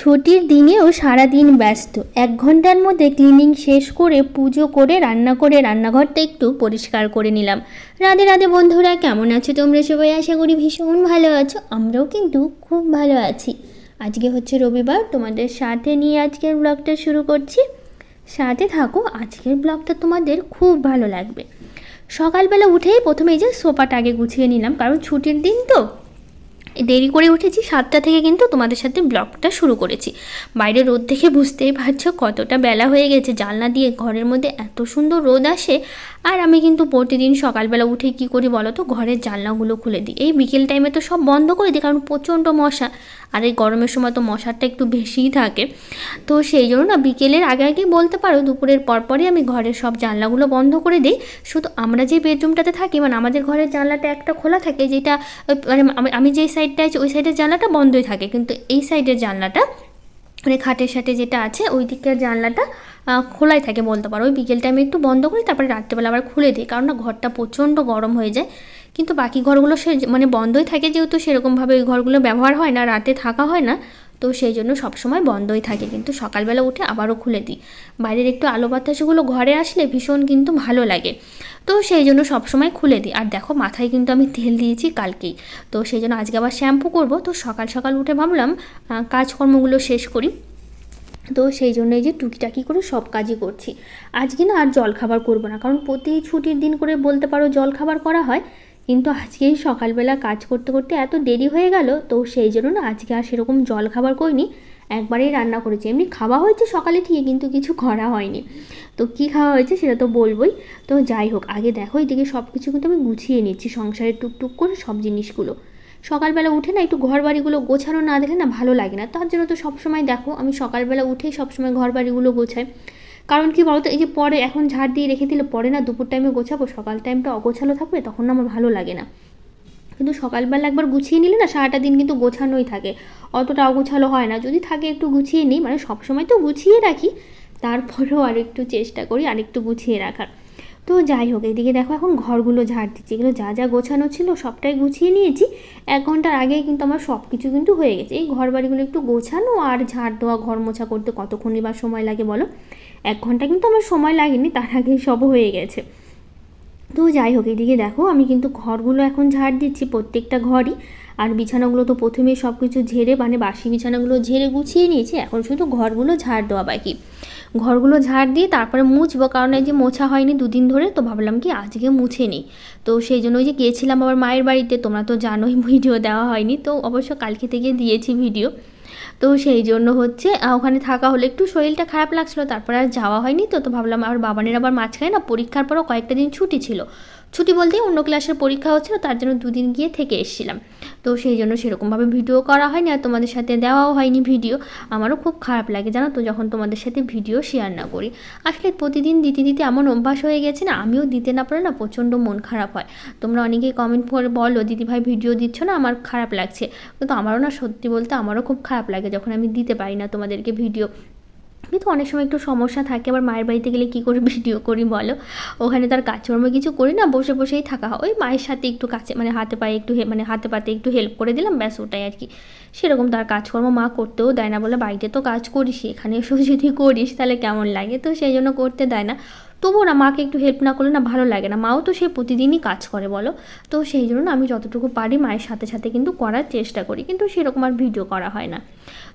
ছুটির দিনেও সারা দিন ব্যস্ত। এক ঘণ্টার মধ্যে ক্লিনিং শেষ করে পুজো করে রান্না করে রান্নাঘরটা একটু পরিষ্কার করে নিলাম। রাধে রাধে বন্ধুরা, কেমন আছো তোমরা সবাই? আশা করি ভীষণ ভালো আছো, আমরাও কিন্তু খুব ভালো আছি। আজকে হচ্ছে রবিবার, তোমাদের সাথে নিয়ে আজকের ব্লগটা শুরু করছি। সাথে থাকো, আজকের ব্লগটা তোমাদের খুব ভালো লাগবে। সকালবেলা উঠেই প্রথমে এই যে সোফাটা আগে গুছিয়ে নিলাম, কারণ ছুটির দিন তো। দেরি করে উঠেছি, সাতটা থেকে কিন্তু তোমাদের সাথে ব্লগটা শুরু করেছি। বাইরে রোদ দেখে বুঝতেই পারছ কতটা বেলা হয়ে গেছে। জানলা দিয়ে ঘরের মধ্যে এত সুন্দর রোদ আসে আর আমি কিন্তু প্রতিদিন সকালবেলা উঠে কি করি বলো তো? ঘরের জানলাগুলো খুলে দিই। এই বিকেল টাইমে তো সব বন্ধ করে দিই, কারণ প্রচণ্ড মশা। আর এই গরমের সময় তো মশারটা একটু বেশিই থাকে। তো সেই জন্য না, বিকেলের আগে আগে বলতে পারো, দুপুরের পরপরই আমি ঘরের সব জানলাগুলো বন্ধ করে দিই। শুধু আমরা যে বেডরুমটাতে থাকি মানে আমাদের ঘরের জানলাটা একটা খোলা থাকে, যেটা মানে আমি- যেই সাইডটা আছি, ওই সাইডের জানলাটা বন্ধই থাকে। কিন্তু এই সাইডের জানলাটা মানে খাটের সাথে যেটা আছে, ওই দিকের জানলাটা খোলাই থাকে বলতে পারো। ওই বিকেল টাইমে একটু বন্ধ করি, তারপরে রাত্রেবেলা আবার খুলে দিই, কারণ না ঘরটা প্রচণ্ড গরম হয়ে যায়। কিন্তু বাকি ঘরগুলো সে মানে বন্ধই থাকে যেহেতু সেরকমভাবে ওই ঘরগুলো ব্যবহার হয় না, রাতে থাকা হয় না, তো সেই জন্য সবসময় বন্ধই থাকে। কিন্তু সকালবেলা উঠে আবারও খুলে দিই। বাইরের একটু আলো বাতাসগুলো ঘরে আসলে ভীষণ কিন্তু ভালো লাগে। তো সেই জন্য সবসময় খুলে দিই। আর দেখো, মাথায় কিন্তু আমি তেল দিয়েছি কালকেই। তো সেই জন্য আজকে আবার শ্যাম্পু করব। তো সকাল সকাল উঠে ভাবলাম কাজকর্মগুলো শেষ করি। তো সেই জন্য এই যে টুকিটাকি করে সব কাজই করছি। আজকে না আর জল খাবার করব না, কারণ প্রতি ছুটির দিন করে বলতে পারো জল খাবার করা হয়, কিন্তু আজকেই সকালবেলা কাজ করতে করতে এত দেরি হয়ে গেল, তো সেই জন্য না আজকে আর সেরকম জল খাবার করিনি, একবারেই রান্না করেছি। এমনি খাওয়া হয়েছে সকালে ঠিক কিন্তু কিছু করা হয়নি। তো কি খাওয়া হয়েছে সেটা তো বলবোই। তো যাই হোক, আগে দেখো এদিকে সব কিছু কিন্তু আমি গুছিয়ে নিচ্ছি সংসারে টুকটুক করে সব জিনিসগুলো। সকালবেলা উঠে না একটু ঘর বাড়িগুলো গোছানো না দেখলে না ভালো লাগে না। তার জন্য তো সবসময় দেখো, আমি সকালবেলা উঠেই সবসময় ঘর বাড়িগুলো গোছাই। কারণ কি বলতো, এই যে পরে এখন ঝাড় দিয়ে রেখে দিলে পরে না দুপুর টাইমে গোছাবো, সকাল টাইমটা অগোছালো থাকবে, তখন আমার ভালো লাগে না। কিন্তু সকালবেলা একবার গুছিয়ে নিলে না সারাটা দিন কিন্তু গোছানোই থাকে। অতটা অগোছালো হয় না। যদি থাকে একটু গুছিয়ে নিই মানে সবসময় তো গুছিয়ে রাখি, তারপরেও আরেকটু চেষ্টা করি আরেকটু গুছিয়ে রাখার। তো যাই হোক, এদিকে দেখো এখন ঘরগুলো ঝাড় দিচ্ছি। এগুলো যা যা গোছানো ছিল সবটাই গুছিয়ে নিয়েছি। এক ঘণ্টার আগেই কিন্তু আমার সব কিছু কিন্তু হয়ে গেছে। এই ঘর বাড়িগুলো একটু গোছানো আর ঝাড় দেওয়া, ঘর মোছা করতে কতক্ষণই বা সময় লাগে বলো? এক ঘণ্টা কিন্তু আমার সময় লাগেনি, তার আগেই সব হয়ে গেছে। তো যাই হোক, এদিকে দেখো আমি কিন্তু ঘরগুলো এখন ঝাড় দিচ্ছি প্রত্যেকটা ঘরই। আর বিছানাগুলো তো প্রথমেই সব কিছু ঝেড়ে মানে বাসি বিছানাগুলো ঝেড়ে গুছিয়ে নিয়েছি। এখন শুধু ঘরগুলো ঝাড় দেওয়া বাকি। ঘরগুলো ঝাড় দিয়ে তারপরে মুছবো, কারণ এই যে মোছা হয়নি দুদিন ধরে, তো ভাবলাম কি আজকে মুছে নিই। তো সেই জন্য ওই যে গিয়েছিলাম আবার মায়ের বাড়িতে, তোমরা তো জানোই ভিডিও দেওয়া হয়নি, তো অবশ্য কালকে থেকে দিয়েছি ভিডিও। তো সেই জন্য হচ্ছে ওখানে থাকা হলে, একটু শরীরটা খারাপ লাগছিল, তারপরে আর যাওয়া হয়নি, তো তো ভাবলাম আর বাবানের আবার মাঝখানে না, পরীক্ষার পরও কয়েকটা দিন ছুটি ছিল। ছুটি বলতে অন্য ক্লাসের পরীক্ষা হচ্ছিল, তার জন্য দুদিন গিয়ে থেকে এসেছিলাম। তো সেই জন্য সেরকমভাবে ভিডিও করা হয়নি আর তোমাদের সাথে দেওয়াও হয়নি ভিডিও। আমারও খুব খারাপ লাগে জানো তো যখন তোমাদের সাথে ভিডিও শেয়ার না করি। আসলে প্রতিদিন দিতে দিতে এমন অভ্যাস হয়ে গেছে না, আমিও দিতে না পারলে না প্রচণ্ড মন খারাপ হয়। তোমরা অনেকেই কমেন্ট করে বলো, দিদিভাই ভিডিও দিচ্ছ না? আমার খারাপ লাগছে। কিন্তু আমারও না সত্যি বলতে আমারও খুব খারাপ লাগে যখন আমি দিতে পারি না তোমাদেরকে ভিডিও। কিন্তু অনেক সময় একটু সমস্যা থাকে, আবার মায়ের বাড়িতে গেলে কী করে ভিডিও করি বলো? ওখানে তার কাজকর্ম কিছু করি না, বসে বসেই থাকা হয়। ওই মায়ের সাথে একটু কাছে মানে হাতে পায়ে একটু মানে হাতে পাতে একটু হেল্প করে দিলাম, ব্যাস ওটাই আর কি। সেরকম তার কাজকর্ম মা করতেও দেয় না বলে বাড়িতে তো কাজ করিস এখানে এসেও যদি করিস তাহলে কেমন লাগে? তো সেই জন্য করতে দেয় না। তবুও না মাকে একটু হেল্প না করলে না ভালো লাগে না, মাও তো সে প্রতিদিনই কাজ করে বলো। তো সেই জন্য আমি যতটুকু পারি মায়ের সাথে সাথে কিন্তু করার চেষ্টা করি, কিন্তু সেরকম আর ভিডিও করা হয় না।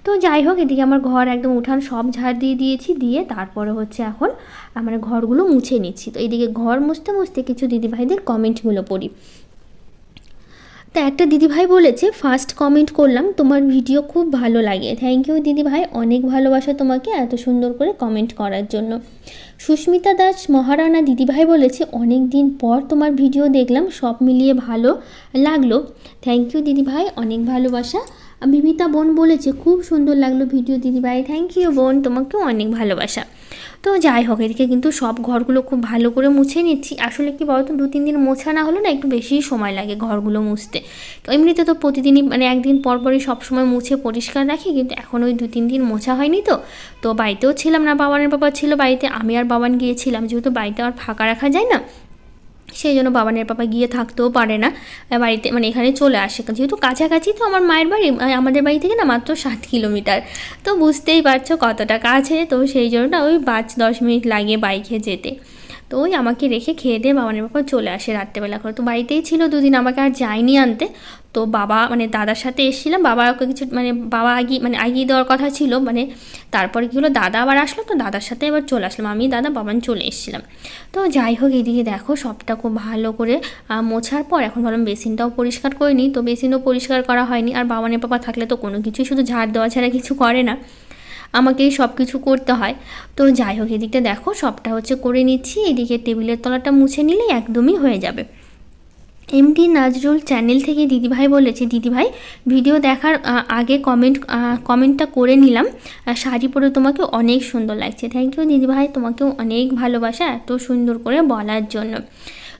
তো যাই হোক, এদিকে আমার ঘর একদম উঠান সব ঝাড় দিয়ে দিয়েছি, দিয়ে তারপরে হচ্ছে এখন আমার ঘরগুলো মুছে নিচ্ছি। তো এদিকে ঘর মুছতে মুছতে কিছু দিদিভাইদের কমেন্টগুলো পড়ি। তা একটা দিদিভাই বলেছে ফার্স্ট কমেন্ট করলাম, তোমার ভিডিও খুব ভালো লাগে। থ্যাংক ইউ দিদিভাই, অনেক ভালোবাসা তোমাকে এত সুন্দর করে কমেন্ট করার জন্য। সুস্মিতা দাস মহারানা দিদিভাই বলেছে, অনেক দিন পর তোমার ভিডিও দেখলাম, সব মিলিয়ে ভালো লাগল। থ্যাংক ইউ দিদিভাই, অনেক ভালোবাসা। বিমিতা বোন বলেছে, খুব সুন্দর লাগল ভিডিও, দিদিভাই। থ্যাংক ইউ বোন। তোমাকেও অনেক ভালোবাসা। তো যাই হোক, এদিকে কিন্তু সব ঘরগুলো খুব ভালো করে মুছে নিচ্ছি। আসলে কি বলতো, দু, তিন দিন মোছা না হলে না একটু বেশি সময় লাগে ঘরগুলো মুছতে। এমনিতে তো প্রতিদিনই মানে একদিন পর পরই সবসময় মুছে পরিষ্কার রাখি, কিন্তু এখন ওই দু, তিন দিন মোছা হয়নি তো। তো বাড়িতেও ছিলাম না, বাবানের বাবা ছিল বাড়িতে, আমি আর বাবান গিয়েছিলাম। যেহেতু বাড়িতে আর ফাঁকা রাখা যায় না সেই জন্য বাবানের পাপা গিয়ে থাকতেও পারে না। বাড়িতে মানে এখানে চলে আসে। যেহেতু কাছাকাছি, তো আমার মায়ের বাড়ি আমাদের বাড়ি থেকে না মাত্র সাত কিলোমিটার। তো বুঝতেই পারছ কতটা কাছে। তো সেই জন্য ওই পাঁচ দশ মিনিট লাগে বাইকে যেতে। তো ওই আমাকে রেখে খেয়ে দিয়ে বাবানের বাবা চলে আসে রাত্রেবেলা করে। তো বাড়িতেই ছিল দুদিন, আমাকে আর যায়নি আনতে। তো বাবা মানে দাদার সাথে এসেছিলাম, বাবা ওকে কিছু মানে বাবা আগিয়ে মানে আগিয়ে দেওয়ার কথা ছিল মানে তারপরে কী হলো, দাদা আবার আসলো, তো দাদার সাথে এবার চলে আসলাম। আমি, দাদা বাবান চলে এসেছিলাম। তো যাই হোক, এদিকে দেখো, সবটা খুব ভালো করে মোছার পর এখন ভাবলাম বেসিনটাও পরিষ্কার করে নিই। তো বেসিনও পরিষ্কার করা হয়নি, আর বাবানের পাপা থাকলে তো কোনো কিছুই শুধু ঝাড় দেওয়া ছাড়া কিছু করে না। আমাকেই সব কিছু করতে হয়। তো যাই হোক, এদিকটা দেখো, সবটা হচ্ছে করে নিচ্ছি। এদিকে টেবিলের তলাটা মুছে নিলেই একদমই হয়ে যাবে। এমডি নাজরুল চ্যানেল থেকে দিদিভাই বলেছে, দিদিভাই ভিডিও দেখার আগে কমেন্ট কমেন্টটা করে নিলাম। শাড়ি পরে তোমাকে অনেক সুন্দর লাগছে। থ্যাংক ইউ দিদিভাই, তোমাকেও অনেক ভালোবাসা এত সুন্দর করে বলার জন্য।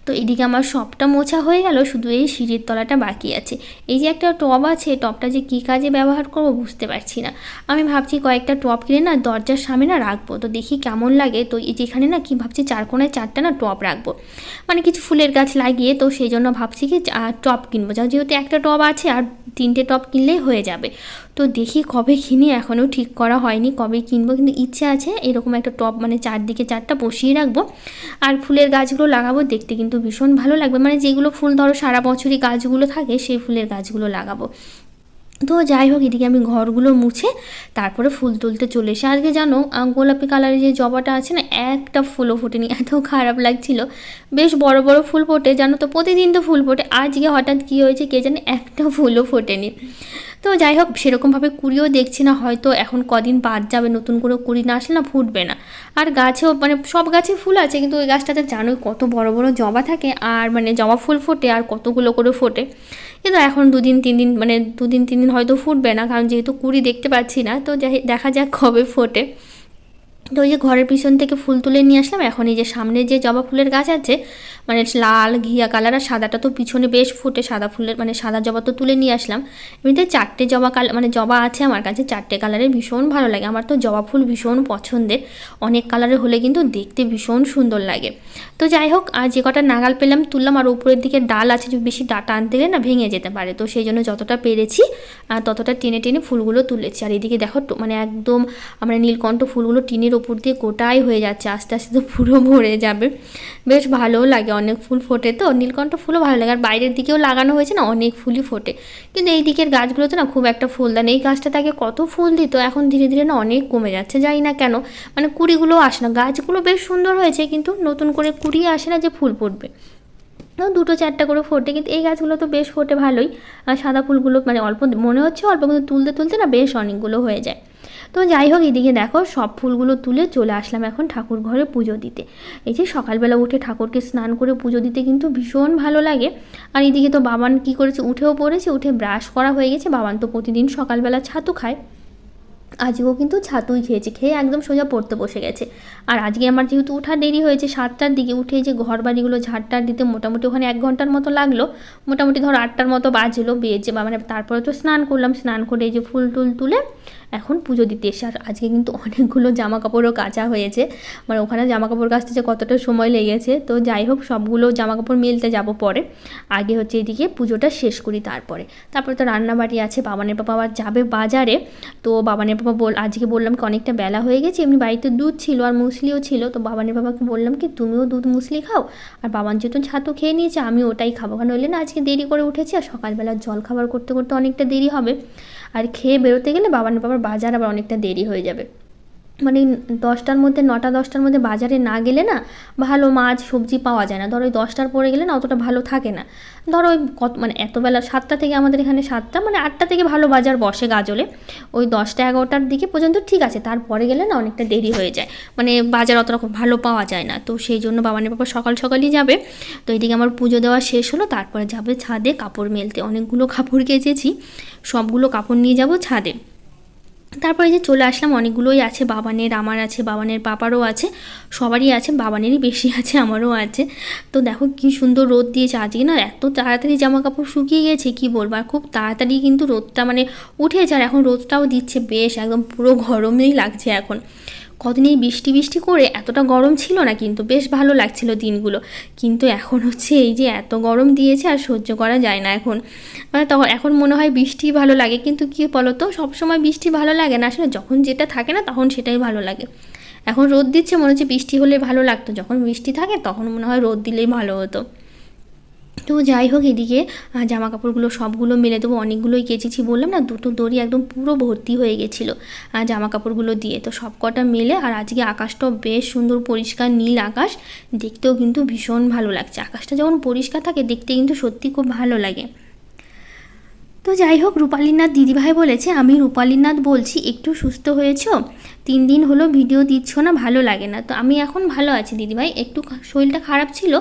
তো এদিকে আমার সবটা মোছা হয়ে গেল, শুধু এই সিঁড়ির তলাটা বাকি আছে। এই যে একটা টব আছে, টবটা যে কী কাজে ব্যবহার করব বুঝতে পারছি না। আমি ভাবছি কয়েকটা টব কিনে না দরজার সামনে না রাখব, তো দেখি কেমন লাগে। তো এই যেখানে না কি ভাবছি চার কোনায় চারটা না টব রাখব। মানে কিছু ফুলের গাছ লাগিয়ে, তো সেই জন্য ভাবছি কি টব কিনবো। যেহেতু একটা টব আছে, আর তিনটে টব কিনলেই হয়ে যাবে। তো দেখি কবে কিনি, এখনও ঠিক করা হয়নি। কবে কিনবো কিন্তু ইচ্ছে আছে, এরকম একটা টব মানে চারদিকে চারটা বসিয়ে রাখব। আর ফুলের গাছগুলো লাগাবো দেখতে কিন্তু ভীষণ ভালো লাগবে। মানে যেগুলো ফুল ধরো সারা বছরই গাছগুলো থাকে, সেই ফুলের গাছগুলো লাগাবো। তো যাই হোক, এদিকে আমি ঘরগুলো মুছে তারপরে ফুল তুলতে চলে এসে, আজকে জানো গোলাপি কালারের যে জবাটা আছে না, একটা ফুলও ফোটেনি, এত খারাপ লাগছিল। বেশ বড় বড় ফুল ফোটে, জানো তো, প্রতিদিন তো ফুল ফোটে, আজকে হঠাৎ কী হয়েছে কে জানে, একটা ফুলও ফোটেনি। তো যাই হোক, সেরকমভাবে কুড়িও দেখছি না, হয়তো এখন কদিন বাদ যাবে, নতুন করে কুড়ি না আসলে না ফুটবে না। আর গাছেও মানে সব গাছে ফুল আছে, কিন্তু ওই গাছটাতে জানোই কত বড় বড় জবা থাকে, আর মানে জবা ফুল ফোটে আর কতগুলো করে ফোটে। কিন্তু এখন দুদিন, তিন দিন মানে দুদিন, তিন দিন হয়তো ফুটবে না, কারণ যেহেতু কুড়ি দেখতে পাচ্ছি না, তো দেখা যাক কবে ফোটে। তো ওই যে ঘরের পিছন থেকে ফুল তুলে নিয়ে আসলাম। এখন এই যে সামনে যে জবা ফুলের গাছ আছে মানে লাল, ঘিয়া কালার আর সাদাটা তো পিছনে বেশ ফুটে, সাদা ফুলের মানে সাদা জবা তো তুলে নিয়ে আসলাম। এমনিতে চারটে জবা কালার মানে জবা আছে আমার কাছে, চারটে কালারের ভীষণ ভালো লাগে। আমার তো জবা ফুল ভীষণ পছন্দের। অনেক কালারের হলে কিন্তু দেখতে ভীষণ সুন্দর লাগে। তো যাই হোক, আর যে কটা নাগাল পেলাম তুললাম, আর উপরের দিকে ডাল আছে যে বেশি ডাটা আনতে গেলে না ভেঙে যেতে পারে। তো সেই জন্য যতটা পেরেছি ততটা টেনে টেনে ফুলগুলো তুলেছি। আর এদিকে দেখো মানে একদম আমরা নীলকণ্ঠ ফুলগুলো টিনের ওপর দিয়ে গোটাই হয়ে যাচ্ছে, আস্তে আস্তে তো পুরো ভরে যাবে। বেশ ভালোও লাগে অনেক ফুল ফোটে তো, নীলকণ্ঠ ফুলও ভালো লাগে। আর বাইরের দিকেও লাগানো হয়েছে না, অনেক ফুলই ফোটে। কিন্তু এই দিকের গাছগুলোতে না খুব একটা ফুল দেয় না। এই গাছটা তাকে কত ফুল দিত এখন ধীরে ধীরে না অনেক কমে যাচ্ছে, জানি না কেন। মানে কুড়িগুলো আসে না। গাছগুলো বেশ সুন্দর হয়েছে, কিন্তু নতুন করে কুড়ি আসে না যে ফুল ফুটবে। তো দুটো চারটা করে ফোটে, কিন্তু এই গাছগুলো তো বেশ ফোটে ভালোই। আর সাদা ফুলগুলো মানে অল্প, মনে হচ্ছে অল্প, কিন্তু তুলতে তুলতে না বেশ অনেকগুলো হয়ে যায়। তো যাই হোক, এদিকে দেখো সব ফুলগুলো তুলে চলে আসলাম এখন ঠাকুর ঘরে পুজো দিতে। এই যে সকালবেলা উঠে ঠাকুরকে স্নান করে পুজো দিতে কিন্তু ভীষণ ভালো লাগে। আর এদিকে তো বাবান কি করেছে? উঠেও পড়েছে, উঠে ব্রাশ করা হয়ে গেছে। বাবান তো প্রতিদিন সকালবেলা ছাতু খায়। আজকেও কিন্তু ছাতুই খেয়েছে, খেয়ে একদম সোজা পড়তে বসে গেছে। আর আজকে আমার যেহেতু ওঠা দেরি হয়েছে সাতটার দিকে, উঠে যে ঘর বাড়িগুলো ঝাড়টার দিতে মোটামুটি ওখানে এক ঘণ্টার মতো লাগল। মোটামুটি ধর আটটার মতো বাজলো, বেজে মানে তারপরে তো স্নান করলাম। স্নান করে এই যে ফুল টুল তুলে এখন পুজো দিতে এসে, আর আজকে কিন্তু অনেকগুলো জামা কাপড়ও কাচা হয়েছে। মানে ওখানে জামা কাপড় কাচতে যে কতটা সময় লেগেছে, তো যাই হোক, সবগুলো জামা কাপড় মেলতে যাব পরে। আগে হচ্ছে এদিকে পুজোটা শেষ করি তারপরে। তারপরে তো রান্নাবাড়ি আছে, বাবানের বাবা আবার যাবে বাজারে। তো বাবানের বাবা বল, আজকে বললাম কি অনেকটা বেলা হয়ে গেছে, এমনি বাড়িতে দুধ ছিল আর মুসলিও ছিল। তো বাবানের বাবাকে বললাম কি, তুমিও দুধ মুসলি খাও? আর বাবান যেহেতু ছাতু খেয়ে নিয়েছে আমি ওটাই খাব। কারণ হইলে না, আজকে দেরি করে উঠেছি, আর সকালবেলা জল খাবার করতে করতে অনেকটা দেরি হবে। আর খেয়ে বেরোতে গেলে বাবানের বাবার বাজার আবার অনেকটা দেরি হয়ে যাবে। মানে দশটার মধ্যে, নটা, দশটার মধ্যে বাজারে না গেলে না ভালো মাছ, সবজি পাওয়া যায় না। ধরো ওই দশটার পরে গেলে না অতটা ভালো থাকে না। ধরো ওই কত মানে এতবেলা সাতটা থেকে আমাদের এখানে সাতটা মানে আটটা থেকে ভালো বাজার বসে গাজলে। ওই দশটা, এগারোটার দিকে পর্যন্ত ঠিক আছে, তারপরে গেলে না অনেকটা দেরি হয়ে যায়। মানে বাজার অত রকম ভালো পাওয়া যায় না। তো সেই জন্য বাবানের বাবা সকাল সকালই যাবে। তো এইদিকে আমার পুজো দেওয়া শেষ হলো, তারপরে যাবে ছাদে কাপড় মেলতে। অনেকগুলো কাপড় কেচেছি, সবগুলো কাপড় নিয়ে যাব ছাদে। তারপরে যে চলে আসলাম, অনেকগুলোই আছে, বাবানের, আমার আছে, বাবানের পাপারও আছে, সবারই আছে, বাবানেরই বেশি আছে, আমারও আছে। তো দেখো কি সুন্দর রোদ দিয়েছে, আজকে না এত তাড়াতাড়ি জামা কাপড় শুকিয়ে গেছে, কি বলব? আর খুব তাড়াতাড়ি কিন্তু রোদটা মানে উঠেছে, আর এখন রোদটাও দিচ্ছে, বেশ, একদম পুরো গরমেই লাগছে এখন। কদিন এই বৃষ্টি বৃষ্টি করে এতটা গরম ছিল না, কিন্তু বেশ ভালো লাগছিল দিনগুলো। কিন্তু এখন হচ্ছে এই যে এত গরম দিয়েছে আর সহ্য করা যায় না এখন। মানে তখন এখন মনে হয় বৃষ্টি ভালো লাগে, কিন্তু কী বলো তো সবসময় বৃষ্টি ভালো লাগে না। আসলে যখন যেটা থাকে না, তখন সেটাই ভালো লাগে। এখন রোদ দিচ্ছে, মনে হচ্ছে বৃষ্টি হলে ভালো লাগতো। যখন বৃষ্টি থাকে, তখন মনে হয় রোদ দিলেই ভালো হতো। তো যাই হোক এদিকে জামা কাপড়গুলো সবগুলো মেলে দেবো। অনেকগুলোই কেচেছি, বললাম না, দুটো দড়ি একদম পুরো ভর্তি হয়ে গেছিল জামা কাপড়গুলো দিয়ে। তো সব কটা মেলে, আর আজকে আকাশটাও বেশ সুন্দর পরিষ্কার নীল আকাশ। দেখতেও কিন্তু ভীষণ ভালো লাগছে। আকাশটা যখন পরিষ্কার থাকে, দেখতে কিন্তু সত্যি খুব ভালো লাগে। তো যাই হোক, রূপালীনাথ দিদিভাই বলেছে, আমি রূপালীনাথ বলছি, একটু সুস্থ হয়েছো? তিন দিন হলো ভিডিও দিচ্ছ না, ভালো লাগে না। তো আমি এখন ভালো আছি দিদিভাই। একটু শরীরটা খারাপ ছিল,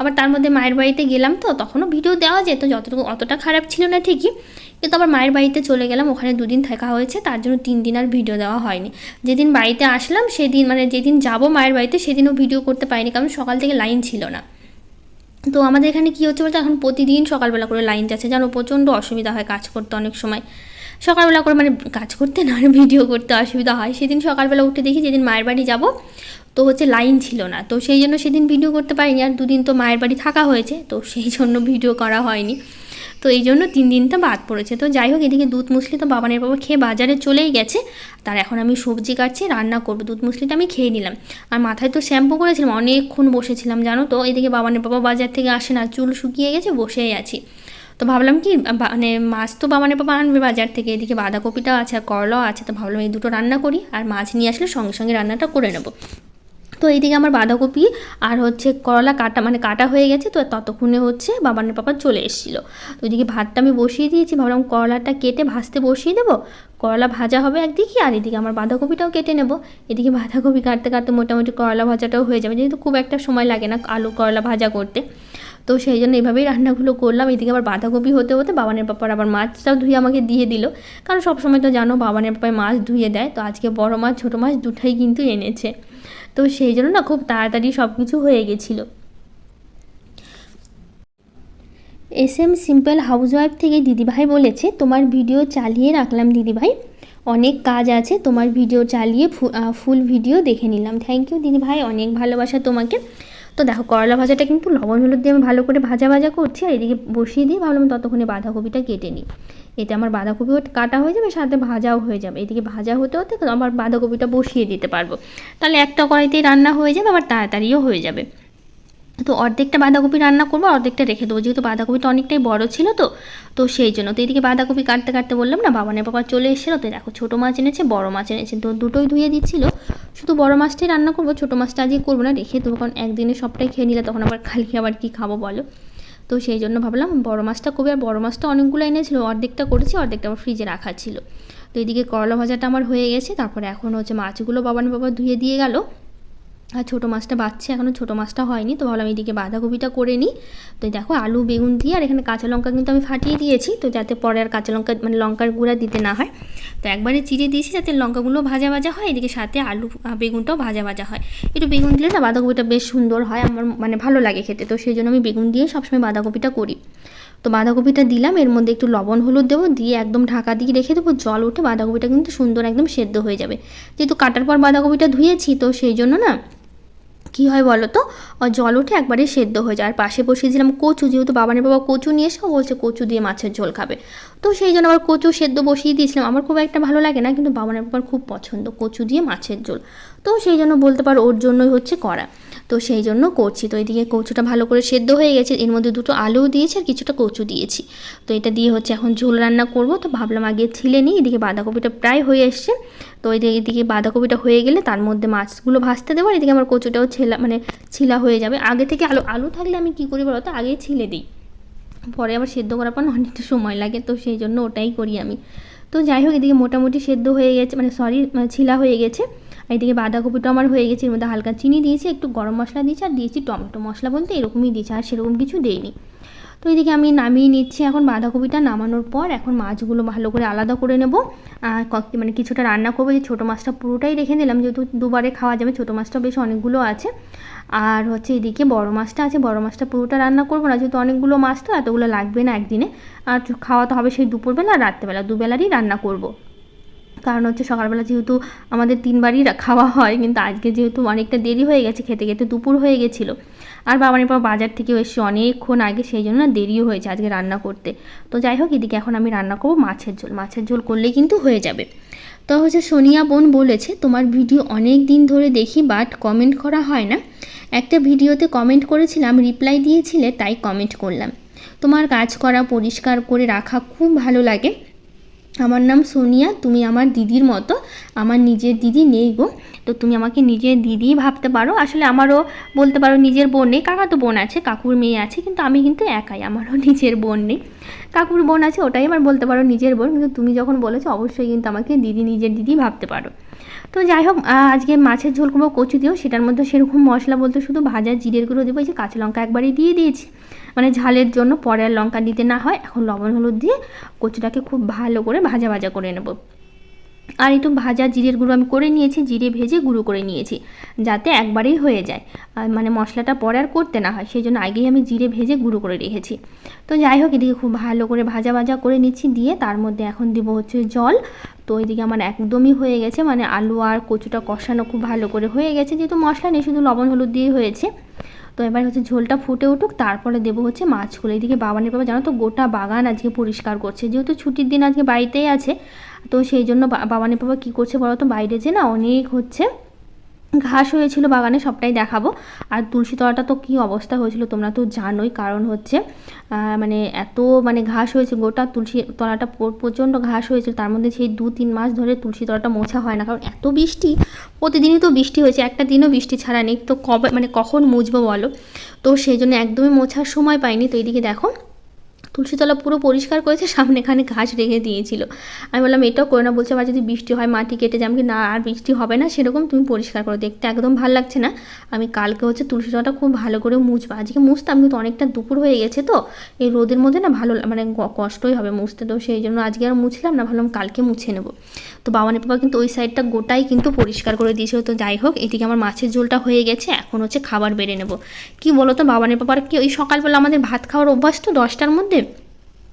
আবার তার মধ্যে মায়ের বাড়িতে গেলাম তো, তখনও ভিডিও দেওয়া যেত, যতটুকু, অতটা খারাপ ছিল না ঠিকই। কিন্তু আবার মায়ের বাড়িতে চলে গেলাম, ওখানে দুদিন থাকা হয়েছে, তার জন্য তিন দিন আর ভিডিও দেওয়া হয়নি। যেদিন বাড়িতে আসলাম, সেদিন মানে যেদিন যাব মায়ের বাড়িতে, সেদিনও ভিডিও করতে পারিনি, কারণ সকাল থেকে লাইন ছিল না। তো আমাদের এখানে কী হচ্ছে বলতে? এখন প্রতিদিন সকালবেলা করে লাইন যাচ্ছে। জানো প্রচণ্ড অসুবিধা হয় কাজ করতে অনেক সময়। সকালবেলা করে মানে কাজ করতে না ভিডিও করতে অসুবিধা হয়। সেদিন সকালবেলা উঠে দেখি যেদিন মায়ের বাড়ি যাব, তো হচ্ছে লাইন ছিল না। তো সেই জন্য সেদিন ভিডিও করতে পারিনি। আর দুদিন তো মায়ের বাড়ি থাকা হয়েছে, তো সেই জন্য ভিডিও করা হয়নি। তো এই জন্য তিন দিনটা বাদ পড়েছে। তো যাই হোক, এদিকে দুধ মুসলি তো বাবানের বাবা খেয়ে বাজারে চলেই গেছে। তার এখন আমি সবজি কাটছি, রান্না করব। দুধ মুসলিটা আমি খেয়ে নিলাম। আর মাথায় তো শ্যাম্পু করেছিলাম, অনেকক্ষণ বসেছিলাম, জানো তো? এদিকে বাবানের বাবা বাজার থেকে আসে না, চুল শুকিয়ে গেছে, বসেই আছি। তো ভাবলাম কি মানে মাছ তো বাবানের বাবা আনবে বাজার থেকে। এদিকে বাঁধাকপিটাও আছে আর করলাও আছে। তো ভাবলাম এই দুটো রান্না করি, আর মাছ নিয়ে আসলে সঙ্গে সঙ্গে রান্নাটা করে নেব। তো এইদিকে আমার বাঁধাকপি আর হচ্ছে করলা কাটা মানে কাটা হয়ে গেছে, তো ততক্ষণে হচ্ছে বাবানের পাপা চলে এসেছিল। তো ওইদিকে ভাতটা আমি বসিয়ে দিয়েছি, ভাবলাম করলাটা কেটে ভাজতে বসিয়ে দেবো। করলা ভাজা হবে একদিকে, আর এদিকে আমার বাঁধাকপিটাও কেটে নেব। এদিকে বাঁধাকপি কাটতে কাটতে মোটামুটি করলা ভাজাটাও হয়ে যাবে, যেহেতু খুব একটা সময় লাগে না আলু করলা ভাজা করতে। তো সেই জন্য এইভাবেই রান্নাগুলো করলাম। এদিকে আবার বাঁধাকপি হতে হতে বাবানের পাপার আবার মাছটাও ধুয়ে আমাকে দিয়ে দিল। কারণ সবসময় তো জানো, বাবানের পাপায় মাছ ধুয়ে দেয়। তো আজকে বড় মাছ, ছোটো মাছ দুটোই কিন্তু এনেছে। তো সেই জন্য না খুব তাড়াতাড়ি সব কিছু হয়ে গেছিল। এস এম সিম্পল হাউসওয়াইফ থেকে দিদিভাই বলেছে, তোমার ভিডিও চালিয়ে রাখলাম দিদিভাই। অনেক কাজ আছে, তোমার ভিডিও চালিয়ে ফুল ভিডিও দেখে নিলাম। থ্যাংক ইউ দিদিভাই, অনেক ভালোবাসা তোমাকে। তো দেখো, করলা ভাজাটা কিন্তু লবণ হলুদ দিয়ে আমি ভালো করে ভাজা ভাজা করছি, আর এদিকে বসিয়ে দিয়ে ভাবলাম ততক্ষণে বাঁধাকপিটা কেটে নিই। এতে আমার বাঁধাকপিও কাটা হয়ে যাবে, সাথে ভাজাও হয়ে যাবে। এদিকে ভাজা হতে হতে আমার বাঁধাকপিটা বসিয়ে দিতে পারব। তাহলে একটা কড়াইতেই রান্না হয়ে যাবে, আবার তাড়াতাড়িও হয়ে যাবে। তো অর্ধেকটা বাঁধাকপি রান্না করব অর্ধেকটা রেখে দেবো। যেহেতু বাঁধাকপিটা অনেকটাই বড় ছিল তো তো সেই জন্য। তো এদিকে বাঁধাকপি কাটতে কাটতে বললাম না বাবানের বাবা চলে এসেছিল, তো দেখো ছোটো মাছ এনেছে, বড় মাছ এনেছে। তো দুটোই ধুয়ে দিচ্ছিল। শুধু বড় মাছটাই রান্না করব, ছোটো মাছটা আজকে করব না, রেখে দেবো। কারণ একদিনে সবটাই খেয়ে নিলে তখন আবার খালি আবার কী খাব বলো? তো সেই জন্য ভাবলাম বড় মাছটা করবি আর বড় মাছটা অনেকগুলো এনেছিল, অর্ধেকটা করেছি, অর্ধেকটা আমার ফ্রিজে রাখা ছিল। তো এদিকে করলা ভাজাটা আমার হয়ে গেছে, তারপরে এখন হচ্ছে মাছগুলো বাবান বাবা ধুয়ে দিয়ে গেল। আর ছোটো মাছটা বাচ্চা এখনও ছোটো মাছটা হয়নি, তো ভাবলাম এদিকে বাঁধাকপিটা করে নিই। তো দেখো আলু, বেগুন দিয়ে, আর এখানে কাঁচা লঙ্কা কিন্তু আমি ফাটিয়ে দিয়েছি, তো যাতে পরে আর কাঁচা লঙ্কা মানে লঙ্কার গুঁড়া দিতে না হয়। তো একবারে চিড়ে দিয়েছি যাতে লঙ্কাগুলো ভাজা ভাজা হয়, এদিকে সাথে আলু বেগুনটাও ভাজা ভাজা হয়। একটু বেগুন দিলে না বাঁধাকপিটা বেশ সুন্দর হয়, আমার মানে ভালো লাগে খেতে, তো সেই জন্য আমি বেগুন দিয়ে সবসময় বাঁধাকপিটা করি। তো বাঁধাকপিটা দিলাম, এর মধ্যে একটু লবণ, হলুদ দেবো, দিয়ে একদম ঢাকা দিয়ে রেখে দেবো, জল উঠে বাঁধাকপিটা কিন্তু সুন্দর একদম সেদ্ধ হয়ে যাবে। যেহেতু কাটার পর বাঁধাকপিটা ধুয়েছি, তো সেই জন্য না কী হয় বলো তো? জল উঠে একবারে সেদ্ধ হয়ে যায়। আর পাশে বসিয়েছিলাম কচু, যেহেতু বাবানের বাবা কচু নিয়ে এসে বলছে কচু দিয়ে মাছের ঝোল খাবে। তো সেই জন্য আবার কচু সেদ্ধ বসিয়ে দিয়েছিলাম। আমার খুব একটা ভালো লাগে না, কিন্তু বাবানের বাবার খুব পছন্দ কচু দিয়ে মাছের ঝোল। তো সেই জন্য বলতে পারো ওর জন্যই হচ্ছে করা তো সেই জন্য করছি। তো এদিকে কচুটা ভালো করে সেদ্ধ হয়ে গেছে। এর মধ্যে দুটো আলুও দিয়েছি আর কিছুটা কচু দিয়েছি। তো এটা দিয়ে হচ্ছে এখন ঝোল রান্না করব। তো ভাবলাম আগে ছিলে নিই। এদিকে বাঁধাকপিটা প্রায় হয়ে এসছে। তো এদিকে বাঁধাকপিটা হয়ে গেলে তার মধ্যে মাছগুলো ভাজতে দেবো। আর এদিকে আমার কচুটাও ছেলা মানে ছিলা হয়ে যাবে। আগে থেকে আলু আলু থাকলে আমি কী করি বলো তো আগেই ছিলে দিই। পরে আবার সেদ্ধ করার পর অনেকটা সময় লাগে। তো সেই জন্য ওটাই করি আমি। তো যাই হোক, এদিকে মোটামুটি সেদ্ধ হয়ে গেছে। মানে সরি ছিলা হয়ে গেছে। এদিকে বাঁধাকপিটা আমার হয়ে গেছে, এর মধ্যে হালকা চিনি দিয়েছি, একটু গরম মশলা দিয়েছি, আর দিয়েছি টমেটো মশলা বলতে এরকমই দিয়েছি, আর সেরকম কিছু দেইনি। তো এদিকে আমি নামিয়ে নিচ্ছি এখন বাঁধাকপিটা, নামানোর পর এখন মাছগুলো ভালো করে আলাদা করে নেব। মানে কিছুটা রান্না করব, যে ছোটো মাছটা পুরোটাই রেখে দিলাম, যেহেতু দুবারে খাওয়া যাবে, ছোটো মাছটা বেশ অনেকগুলো আছে। আর হচ্ছে এদিকে বড় মাছটা আছে, বড় মাছটা পুরোটা রান্না করব না, যেহেতু অনেকগুলো মাছ তো, এতগুলো লাগবে না একদিনে। আর খাওয়া তো হবে সেই দুপুরবেলা, আর রাত্রেবেলা দুবেলারই রান্না করব। কারণ হচ্ছে সকালবেলা যেহেতু আমাদের তিনবারই খাওয়া হয়, কিন্তু আজকে যেহেতু অনেকটা দেরি হয়ে গেছে খেতে খেতে, দুপুর হয়ে গেছিল। আর বাবানের পর বাজার থেকে এসে অনেকক্ষণ আগে সেই জন্য না দেরিও হয়েছে আজকে রান্না করতে। তো যাই হোক, এদিকে এখন আমি রান্না করব মাছের ঝোল। মাছের ঝোল করলেই কিন্তু হয়ে যাবে। তো হচ্ছে সোনিয়া বোন বলেছে, তোমার ভিডিও অনেক দিন ধরে দেখি বাট কমেন্ট করা হয় না। একটা ভিডিওতে কমেন্ট করেছিলাম রিপ্লাই দিয়েছিলে, তাই কমেন্ট করলাম। তোমার কাজ করা, পরিষ্কার করে রাখা খুব ভালো লাগে। আমার নাম সোনিয়া, তুমি আমার দিদির মতো। আমার নিজের দিদি নেই গো। তো তুমি আমাকে নিজের দিদি ভাবতে পারো। আসলে আমারও বলতে পারো নিজের বোন নেই। কাকা তো বোন আছে, কাকুর মেয়ে আছে, কিন্তু আমি কিন্তু একাই, আমারও নিজের বোন নেই। কাকুর বোন আছে, ওটাই আমার বলতে পারো নিজের বোন। কিন্তু তুমি যখন বলেছ, অবশ্যই কিন্তু আমাকে দিদি, নিজের দিদি ভাবতে পারো। তো যাই হোক আজকে মাছের ঝোল করব কচু দিও সেটার মধ্যে সেরকম মশলা বলতে শুধু ভাজা, জিরের গুঁড়ো দেবো, এই যে কাঁচা লঙ্কা একবারই দিয়ে দিয়েছি। মানে ঝালের জন্য পরে আর লঙ্কা দিতে না হয়, এখন লবণ, হলুদ দিয়ে কচুটাকে খুব ভালো করে ভাজা ভাজা করে নেব। আর একটু ভাজা জিরের গুঁড়ো আমি করে নিয়েছি, জিরে ভেজে গুঁড়ো করে নিয়েছি, যাতে একবারেই হয়ে যায়। মানে মশলাটা পরে আর করতে না হয়, সেই জন্য আগেই আমি জিরে ভেজে গুঁড়ো করে রেখেছি। তো যাই হোক, এদিকে খুব ভালো করে ভাজা ভাজা করে নিচ্ছি, দিয়ে তার মধ্যে এখন দিব হচ্ছে জল। তো এদিকে আমার একদমই হয়ে গেছে মানে আলু আর কচুটা কষানো খুব ভালো করে হয়ে গেছে, যেহেতু মশলা নেই, শুধু লবণ হলুদ দিয়ে হয়েছে। তো এবার হচ্ছে ঝোলটা ফুটে উঠুক, তারপরে দেবো হচ্ছে মাছগুলো। এদিকে বাবানের বাবা, জানো তো, গোটা বাগান আজকে পরিষ্কার করছে। যেহেতু ছুটির দিন আজকে বাড়িতেই আছে, তো সেই জন্য বাবানের বাবা কী করছে বলো তো, বাইরে যে না অনেক হচ্ছে ঘাস হয়েছিল বাগানে, সবটাই দেখাবো। আর তুলসী তলাটা তো কী অবস্থা হয়েছিল তোমরা তো জানোই, কারণ হচ্ছে মানে এত মানে ঘাস হয়েছে, গোটা তুলসী তলাটা প্রচণ্ড ঘাস হয়েছিল, তার মধ্যে সেই দু তিন মাস ধরে তুলসী তলাটা মোছা হয় না, কারণ এত বৃষ্টি, প্রতিদিনই তো বৃষ্টি হয়েছে, একটা দিনও বৃষ্টি ছাড়া নেই, তো কবে মানে কখন মুছবো বলো? তো সেই জন্য একদমই মোছার সময় পাইনি, তো এইদিকে দেখো তুলসীতলা পুরো পরিষ্কার করেছে সামনে এখানে ঘাস রেখে দিয়েছিল। আমি বললাম, এটাও করে না। বলছে আবার যদি বৃষ্টি হয়, মাটি কেটে যাবে কি না, আর বৃষ্টি হবে না, সেরকম তুমি পরিষ্কার করো। দেখতে একদম ভালো লাগছে না। আমি কালকে হচ্ছে তুলসীতলাটা খুব ভালো করে মুছবো। আজকে মুছতাম, কিন্তু অনেকটা দুপুর হয়ে গেছে তো। এই রোদের মধ্যে না ভালো মানে কষ্টই হবে মুছতে। তো সেই জন্য আজকে আর মুছলাম না, ভাবলাম কালকে মুছে নেব। তো বাবানের বাবা কিন্তু ওই সাইডটা গোটাই কিন্তু পরিষ্কার করে দিয়েছিল তো যাই হোক, এদিকে আমার মাছের ঝোলটা হয়ে গেছে, এখন হচ্ছে খাবার বেড়ে নেব। কি বলো তো বাবানের বাবার কি ওই সকালবেলা আমাদের ভাত খাওয়ার অভ্যাস তো দশটার মধ্যে?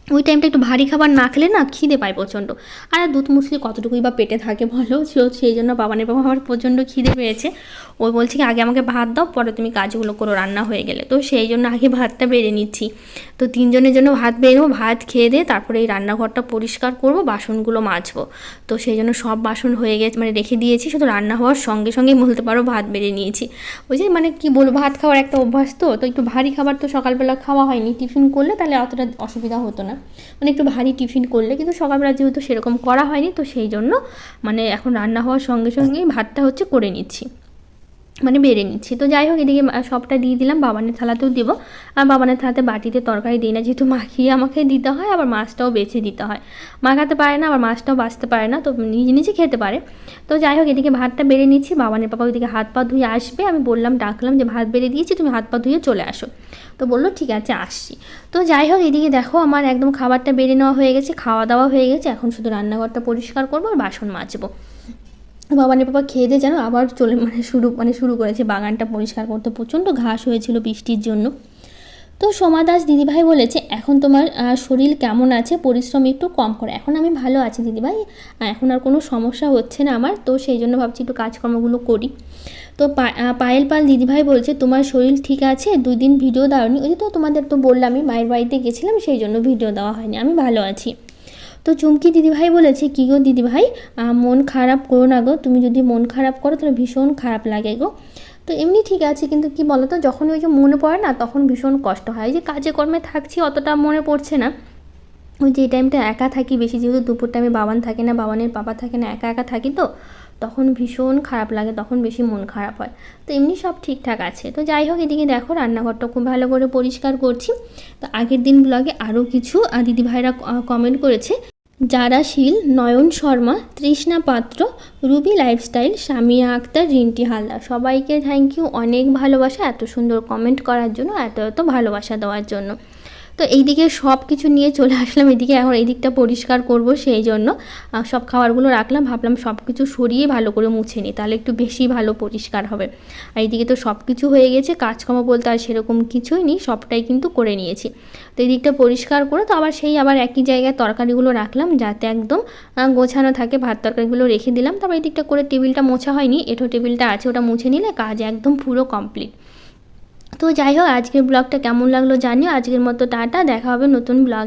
ওই টাইমটা একটু ভারী খাবার না খেলে না খিদে পায় প্রচণ্ড। আর দুধ মুসলি কতটুকুই বা পেটে থাকে বলো? সেই জন্য বাবানের বাবা আমার প্রচণ্ড খিদে পেয়েছে। ওই বলছে কি, আগে আমাকে ভাত দাও, পরে তুমি কাজগুলো করো, রান্না হয়ে গেলে। তো সেই জন্য আগে ভাতটা বেড়ে নিচ্ছি। তো তিনজনের জন্য ভাত বেড়ে নেব, ভাত খেয়ে দিয়ে তারপরে এই রান্নাঘরটা পরিষ্কার করব, বাসনগুলো মাজবো। তো সেই জন্য সব বাসন হয়ে গেছে মানে রেখে দিয়েছি, শুধু রান্না হওয়ার সঙ্গে সঙ্গেই বলতে পারো ভাত বেড়ে নিয়েছি। ওই যে মানে কি বলব, ভাত খাওয়ার একটা অভ্যাস তো তো একটু ভারী খাবার তো সকালবেলা খাওয়া হয়নি। টিফিন করলে তাহলে অতটা অসুবিধা হতো না। মানে একটু ভারী টিফিন করলে, কিন্তু সকালবেলা যেহেতু সেরকম করা হয়নি, তো সেই জন্য মানে এখন রান্না হওয়ার সঙ্গে সঙ্গেই ভাতটা হচ্ছে করে নিচ্ছি। মানে বেড়ে নিচ্ছি। তো যাই হোক, এদিকে সবটা দিয়ে দিলাম, বাবানের থালাতেও দিব। আর বাবানের থালাতে বাটিতে তরকারি দিই না, যেহেতু মাখিয়ে আমাকে দিতে হয়, আবার মাছটাও বেছে দিতে হয়। মাখাতে পারে না, আবার মাছটাও বাঁচতে পারে না, তো নিজে নিজে খেতে পারে। তো যাই হোক, এদিকে ভাতটা বেড়ে নিচ্ছি, বাবানের পাপা ওইদিকে হাত পা ধুয়ে আসবে। আমি বললাম, ডাকলাম যে ভাত বেড়ে দিয়েছি, তুমি হাত পা ধুয়ে চলে আসো। তো বলল, ঠিক আছে, আসছি। তো যাই হোক, এদিকে দেখো, আমার একদম খাবারটা বেড়ে নেওয়া হয়ে গেছে, খাওয়া দাওয়া হয়ে গেছে। এখন শুধু রান্নাঘরটা পরিষ্কার করব আর বাসন মাজবো। বাবানের বাবা খেয়ে দিয়ে যেন আবার চলে মানে শুরু মানে শুরু করেছে। বাগানটা পরিষ্কার করতে প্রচণ্ড ঘাস হয়েছিল বৃষ্টির জন্য। তো সোমা দাস দিদিভাই বলেছে, এখন তোমার শরীর কেমন আছে? পরিশ্রম একটু কম করো। এখন আমি ভালো আছি দিদিভাই। এখন আর কোনো সমস্যা হচ্ছে না আমার। তো সেই জন্য ভাবছি একটু কাজকর্মগুলো করি। তো পায়েল পাল দিদিভাই বলছে, তোমার শরীর ঠিক আছে? দুই দিন ভিডিও দাওনি? ওই তো তোমাদের তো বললামই, মায়ের বাড়িতে গেছিলাম, সেই জন্য ভিডিও দেওয়া হয়নি। আমি ভালো আছি। তো চুমকি দিদিভাই বলেছে, কী গো দিদিভাই? মন খারাপ করো না গো। তুমি যদি মন খারাপ করো, তাহলে ভীষণ খারাপ লাগে গো। তো এমনি ঠিক আছে, কিন্তু কি বলো তো যখন ওই যে মনে পড়ে না, তখন ভীষণ কষ্ট হয়। যে কাজে কর্মে থাকছি, অতটা মনে পড়ছে না। ওই যে এই টাইমটা একা থাকি বেশি, যেহেতু দুপুর টাইমে বাবান থাকে না, বাবানের বাবা থাকে না, একা একা থাকি তো, তখন ভীষণ খারাপ লাগে, তখন বেশি মন খারাপ হয়। তো এমনি সব ঠিকঠাক আছে। তো যাই হোক, এদিকে দেখো, রান্নাঘরটা খুব ভালো করে পরিষ্কার করছি। তো আগের দিন ব্লগে আরও কিছু দিদিভাইরা কমেন্ট করেছে। যারা শীল, নয়ন শর্মা, তৃষ্ণা পাত্র, রুবি লাইফস্টাইল, সামিয়া আক্তার, রিন্টি হালদার। সবাইকে থ্যাংক ইউ অনেক ভালোবাসা, এত সুন্দর কমেন্ট করার জন্য, এত এত ভালোবাসা দেওয়ার জন্য। তো এইদিকে সব কিছু নিয়ে চলে আসলাম। এদিকে এখন এই দিকটা পরিষ্কার করব সেই জন্য। সব খাবারগুলো রাখলাম, ভাবলাম সব কিছু সরিয়ে ভালো করে মুছে নিই, তাহলে একটু বেশি ভালো পরিষ্কার হবে। আর এইদিকে তো সব কিছু হয়ে গেছে, কাজকর্ম বলতে আর সেরকম কিছুই নেই, সবটাই কিন্তু করে নিয়েছি। তো এই দিকটা পরিষ্কার করে তো আবার সেই আবার একই জায়গায় তরকারিগুলো রাখলাম, যাতে একদম গোছানো থাকে, ভাত তরকারিগুলো রেখে দিলাম। তারপর এই দিকটা করে টেবিলটা মোছা হয়নি, এঠো টেবিলটা আছে, ওটা মুছে নিলে কাজ একদম পুরো কমপ্লিট তো যাই হোক, আজকের ব্লগটা কেমন লাগল জানিও। আজকের মতো টাটা, দেখা হবে নতুন ব্লগ।